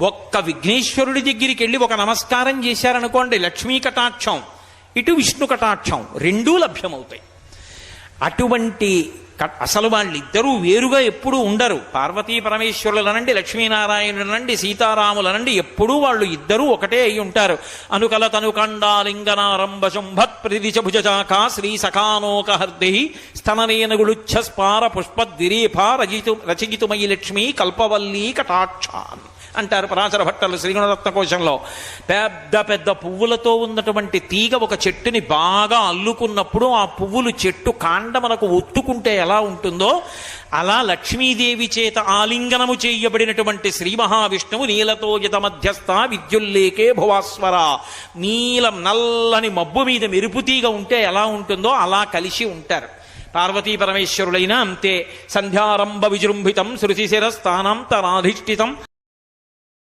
ఒక్క విఘ్నేశ్వరుడి దగ్గరికి వెళ్ళి ఒక నమస్కారం చేశారనుకోండి లక్ష్మీ కటాక్షం ఇటు విష్ణు కటాక్షం రెండూ లభ్యమవుతాయి. అటువంటి క- అసలు వాళ్ళిద్దరూ వేరుగా ఎప్పుడూ ఉండరు. పార్వతీ పరమేశ్వరులనండి లక్ష్మీనారాయణులనండి సీతారాములనండి ఎప్పుడూ వాళ్ళు ఇద్దరూ ఒకటే అయి ఉంటారు. అనుకల తను కండాలింగనారంభ శుంభత్ ప్రతిదిశ శ్రీ సఖానోక హర్ది స్తననేనగుళుచ్ఛ స్పార పుష్పద్విరేఫ రచితు రచయితుమయి లక్ష్మీ కల్పవల్లీ కటాక్షాన్. అంటారు పరాశర భట్టలు శ్రీగుణరత్న కోశంలో. పెద్ద పెద్ద పువ్వులతో ఉన్నటువంటి తీగ ఒక చెట్టుని బాగా అల్లుకున్నప్పుడు ఆ పువ్వులు చెట్టు కాండమనకు ఒత్తుకుంటే ఎలా ఉంటుందో అలా లక్ష్మీదేవి చేత ఆలింగనము చేయబడినటువంటి శ్రీ మహావిష్ణువు నీలతో యత మధ్యస్థ విద్యుల్లేకే భువాస్వర. నీలం నల్లని మబ్బు మీద మెరుపు తీగ ఉంటే ఎలా ఉంటుందో అలా కలిసి ఉంటారు. పార్వతీ పరమేశ్వరులైన అంతే. సంధ్యారంభ విజృంభితం శృతిశిర స్థానాంతరాధిష్ఠితం